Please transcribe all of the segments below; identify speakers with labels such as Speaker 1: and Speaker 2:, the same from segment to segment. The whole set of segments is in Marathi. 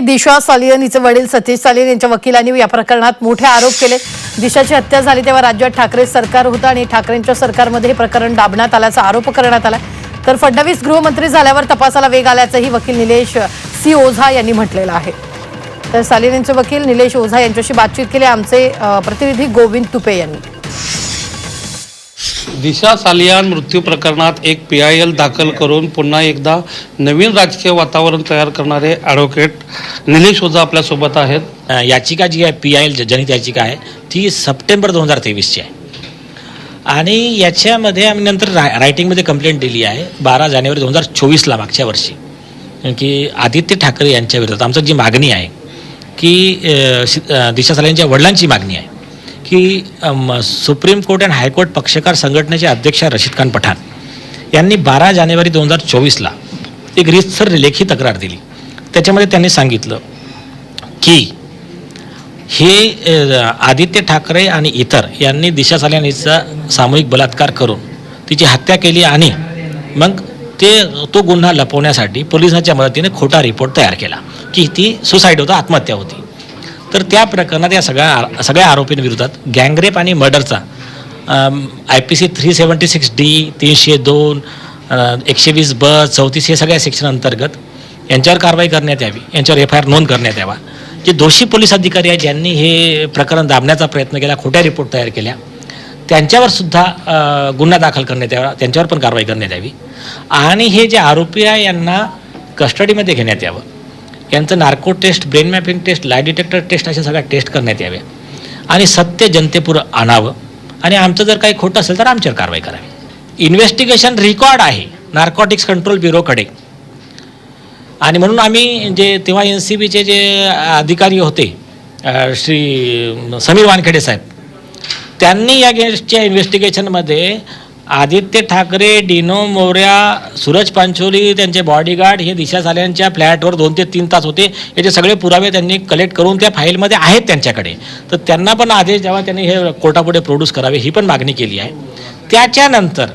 Speaker 1: दिशा सालियन हिचे वडील सतीश सालियन यांच्या वकिलांनी या प्रकरणात मोठे आरोप केले. दिशाची हत्या झाली तेव्हा राज्यात ठाकरे सरकार होतं आणि ठाकरेंच्या सरकारमध्ये हे प्रकरण दाबण्यात आल्याचा आरोप करण्यात आला तर फडणवीस गृहमंत्री झाल्यावर तपासाला वेग आल्याचंही वकील निलेश सी ओझा यांनी म्हटलेलं आहे. तर सालियन यांचे वकील निलेश ओझा यांच्याशी बातचीत केली. आमचे प्रतिनिधी गोविंद तुपे यांनी.
Speaker 2: दिशा सालियान मृत्यू प्रकरणात एक पी आय एल दाखल करून पुन्हा एकदा नवीन राजकीय वातावरण तयार करणारे ॲडव्होकेट निलेश ओझा आपल्यासोबत आहेत.
Speaker 3: याचिका जी आहे पी आय एल जनित याचिका आहे ती सप्टेंबर दोन हजार तेवीसची आहे. आणि याच्यामध्ये आम्ही नंतर रा रायटिंगमध्ये कंप्लेंट दिली आहे बारा जानेवारी दोन हजार चोवीसला मागच्या वर्षी. की आदित्य ठाकरे यांच्या विरोधात आमचं जी मागणी आहे की शि- दिशा सालियांच्या वडिलांची मागणी आहे. की सुप्रीम कोर्ट अँड हायकोर्ट पक्षकार संघटनेचे अध्यक्ष रशीद खान पठाण यांनी बारा जानेवारी दोन हजार चोवीसला एक रितसर लेखी तक्रार दिली. त्याच्यामध्ये त्यांनी सांगितलं की हे आदित्य ठाकरे आणि इतर यांनी दिशा सालियान सामूहिक बलात्कार करून तिची हत्या केली आणि मग ते तो गुन्हा लपवण्यासाठी पोलिसांच्या मदतीने खोटा रिपोर्ट तयार केला की ती सुसाईड होता आत्महत्या होती. तर त्या प्रकरणात या सगळ्या सगळ्या आरोपींविरोधात गँगरेप आणि मर्डरचा I P C three seventy six D तीनशे दोन एकशे वीस ब चौतीस हे सगळ्या सेक्शन अंतर्गत यांच्यावर कारवाई करण्यात यावी यांच्यावर एफ आय आर नोंद करण्यात यावा. जे दोषी पोलीस अधिकारी आहेत ज्यांनी हे प्रकरण दाबण्याचा प्रयत्न केला खोट्या रिपोर्ट तयार केल्या त्यांच्यावर सुद्धा गुन्हा दाखल करण्यात यावा त्यांच्यावर पण कारवाई करण्यात यावी. आणि हे जे आरोपी आहे यांना कस्टडीमध्ये घेण्यात यावं. यांचं narco test brain mapping test lie detector test अशा सगळ्या टेस्ट करण्यात याव्या आणि सत्य जनतेपुरं आणावं. आणि आमचं जर काही खोटं असेल तर आमच्यावर कारवाई करावी. इन्व्हेस्टिगेशन रेकॉर्ड आहे नार्कोटिक्स कंट्रोल ब्युरोकडे आणि म्हणून आम्ही जे तेव्हा एन सी बीचे जे अधिकारी होते श्री समीर वानखेडे साहेब त्यांनी या गेस्टच्या इन्व्हेस्टिगेशनमध्ये आदित्य ठाकरे डिनो मोर्या सूरज पांचोली त्यांचे बॉडीगार्ड हे दिशा साल्यांच्या फ्लॅटवर दोन ते तीन तास होते. याचे सगळे पुरावे त्यांनी कलेक्ट करून त्या फाईलमध्ये आहेत त्यांच्याकडे. तर त्यांना पण आदेश जेव्हा त्यांनी हे कोर्टापुढे प्रोड्यूस करावे ही पण मागणी केली आहे. त्याच्यानंतर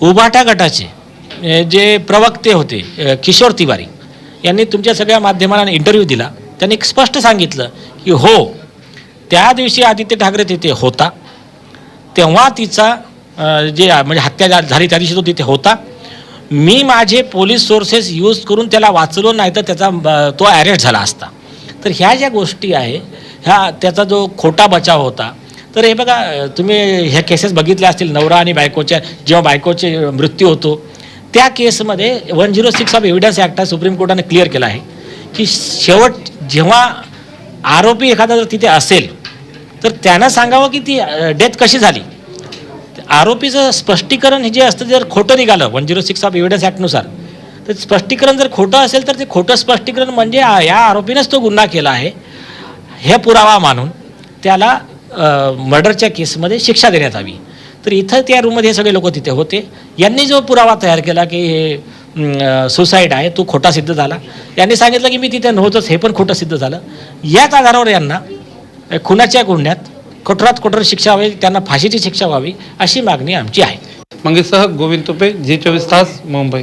Speaker 3: उभाटा गटाचे जे प्रवक्ते होते किशोर तिवारी यांनी तुमच्या सगळ्या माध्यमांना इंटरव्ह्यू दिला. त्यांनी स्पष्ट सांगितलं की हो त्या दिवशी आदित्य ठाकरे तिथे होता. तेव्हा तिचा जे म्हणजे हत्या झाली त्या दिवशी तो तिथे होता. मी माझे पोलीस सोर्सेस यूज करून त्याला वाचलो नाही तर त्याचा तो अरेस्ट झाला असता. तर ह्या ज्या गोष्टी आहे ह्या त्याचा जो खोटा बचाव होता तर हे बघा तुम्ही ह्या केसेस बघितल्या असतील नवरा आणि बायकोच्या जेव्हा बायकोचे मृत्यू होतो त्या केसमध्ये one zero six of evidence act supreme कोर्टाने क्लिअर केला आहे की शेवट जेव्हा आरोपी एखादा जर तिथे असेल तर त्यानं सांगावं की ती डेथ कशी झाली? आरोपीचं स्पष्टीकरण हे जे असतं जर खोटं निघालं one zero six of evidence ॲक्टनुसार तर स्पष्टीकरण जर खोटं असेल तर ते खोटं स्पष्टीकरण म्हणजे या आरोपीनंच तो गुन्हा केला आहे. हे पुरावा मानून त्याला मर्डरच्या केसमध्ये शिक्षा देण्यात यावी तर इथं त्या रूममध्ये हे सगळे लोक तिथे होते. यांनी जो पुरावा तयार केला की हे सुसाईड आहे तो खोटा सिद्ध झाला. यांनी सांगितलं की मी तिथे नव्हतंच हे पण खोटं सिद्ध झालं. याच आधारावर यांना खुनाच्या गुन्ह्यात कठोरात कठोर शिक्षा व्हावी त्यांना फाशीची शिक्षा व्हावी अशी मागणी आमची आहे.
Speaker 2: मंगेशसह गोविंद तुपे झी चोवीस तास मुंबई.